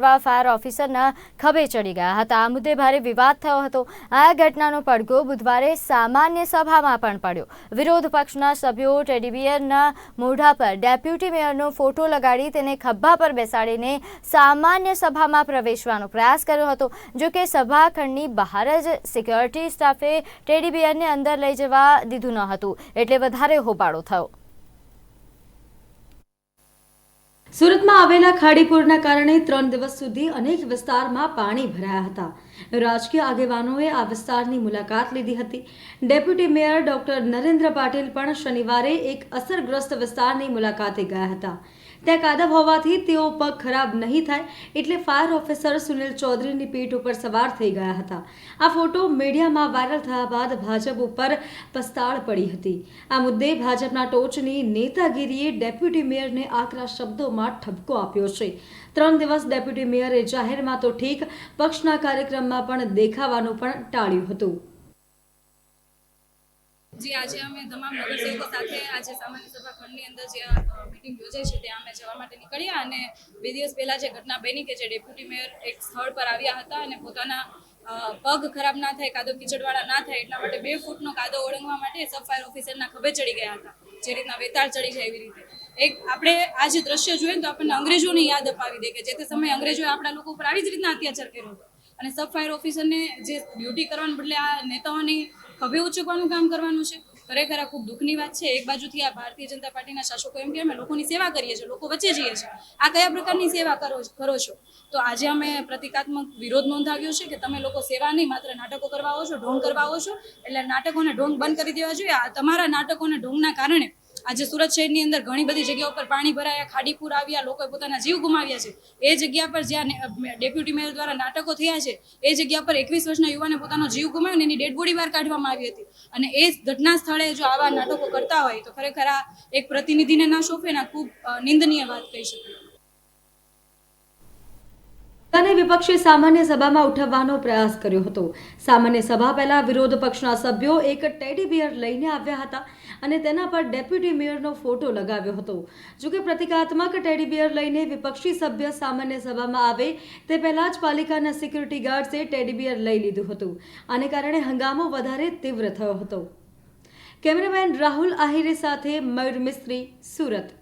Fire ઓફિસરના ખભે ચડી ગયા હતા. આ મુદ્દે ભારે વિવાદ થયો હતો. આ ઘટનાનો પડઘો બુધવારે સામાન્ય સભામાં પણ પડ્યો. વિરોધ પક્ષના સભ્યો ટેડીબિયરના મોઢા પર ડેપ્યુટી મેયરનો ફોટો લગાડી તેને ખભા પર બેસાડીને સામાન્ય સભામાં પ્રવેશવાનો પ્રયાસ કર્યો હતો. જો કે સભાખંડની બહાર જ સિક્યોરિટી સ્ટાફે ટેડીબિયરને અંદર લઈ જવા દીધું ન હતું. એટલે વધારે હોબાળો થયો. સુરતમાં આવેલા ખાડીપુરના કારણે ત્રણ દિવસ સુધી અનેક વિસ્તારમાં પાણી ભરાયા હતા. રાજકીય આગેવાનોએ આ વિસ્તારની મુલાકાત લીધી હતી. Deputy mayor doctor Narendra Patil પણ શનિવારે એક અસરગ્રસ્ત વિસ્તારની મુલાકાતે ગયા હતા. ત્યાં કાદવ હોવાથી તેઓ પગ ખરાબ નહીં થાય એટલે ફાયર ઓફિસર સુનિલ ચૌધરીની પીઠ ઉપર સવાર થઈ ગયા હતા. આ ફોટો મીડિયામાં વાયરલ થયા બાદ ભાજપ ઉપર પસ્તાળ પડી હતી. આ મુદ્દે ભાજપના ટોચની નેતાગીરીએ ડેપ્યુટી મેયરને આકરા શબ્દોમાં ઠપકો આપ્યો છે. ત્રણ દિવસ ડેપ્યુટી મેયરે જાહેરમાં તો ઠીક, પક્ષના કાર્યક્રમમાં પણ દેખાવાનું પણ ટાળ્યું હતું. જે, આજે અમે તમામ નગરસેવકો સાથે આજે સામાન્ય સભા ખંડની અંદર જે મિટિંગ યોજાઈ છે, ત્યાં અમે જવા માટે નીકળ્યા અને બે દિવસ પહેલા જે ઘટના બની કે જે ડેપ્યુટી મેયર એક સ્થળ પર આવ્યા હતા અને પોતાના પગ ખરાબ ના થાય કાદો કીચડવાળા ના થાય, એટલા માટે બે ફૂટનો કાદો ઓળંગવા માટે સબ ફાયર ઓફિસરના ખભે ચડી ગયા હતા. જે રીતના વેતાળ ચડી જાય એવી રીતે. એક આપણે આ જે દ્રશ્ય જોઈએ તો આપણને અંગ્રેજોની યાદ અપાવી દે કે જે તે સમયે અંગ્રેજોએ આપણા લોકો ઉપર આવી જ રીતના અત્યાચાર કર્યો હતો. અને સબ ફાયર ઓફિસરને જે ડ્યુટી કરવાને બદલે આ નેતાઓની ખભે ઉચકવાનું કામ કરવાનું છે, ખરેખર આ ખૂબ દુઃખની વાત છે. એક બાજુથી આ ભારતીય જનતા પાર્ટીના શાસકો એમ કે અમે લોકોની સેવા કરીએ છીએ, લોકો વચ્ચે જઈએ છીએ. આ કયા પ્રકારની સેવા કરો કરો છો? તો આજે અમે પ્રતિકાત્મક વિરોધ નોંધાવ્યો છે કે તમે લોકો સેવા નહીં, માત્ર નાટકો કરવા આવો છો, ઢોંગ કરવા આવો છો. એટલે નાટકોને ઢોંગ બંધ કરી દેવા જોઈએ. આ તમારા નાટકોને ઢોંગના કારણે આજે સુરત શહેરની અંદર ઘણી બધી જગ્યાઓ પર પાણી ભરાયા ખાડીપુર આવ્યા લોકોએ પોતાના જીવ ગુમાવ્યા છે. એ જગ્યા પર જ્યાં ડેપ્યુટી મેયર દ્વારા નાટકો થયા છે, એ જગ્યા પર એકવીસ વર્ષના યુવાને પોતાનો જીવ ગુમાવ્યો એની ડેડ બોડી બહાર કાઢવામાં આવી હતી. અને એ ઘટના સ્થળે જો આવા નાટકો કરતા હોય, તો ખરેખર આ એક પ્રતિનિધિને ના શોભે ને ખૂબ નિંદનીય વાત કહી શકાય. અને વિપક્ષે સામાન્ય સભામાં ઉઠાવવાનો પ્રયાસ કર્યો હતો. સામાન્ય સભા પહેલા વિરોધ પક્ષના સભ્યો એક ટેડી બિયર લઈને આવ્યા હતા અને તેના પર ડેપ્યુટી મેયરનો ફોટો લગાવ્યો હતો. જોકે પ્રતિકાત્મક ટેડી બિયર લઈને વિપક્ષી સભ્ય સામાન્ય સભામાં આવે, તે પહેલાં જ પાલિકાના સિક્યુરિટી ગાર્ડ્સે ટેડી બિયર લઈ લીધું હતું આને કારણે હંગામો વધારે તીવ્ર થયો હતો. કેમેરામેન રાહુલ આહિરે સાથે મયુર મિસ્ત્રી, સુરત.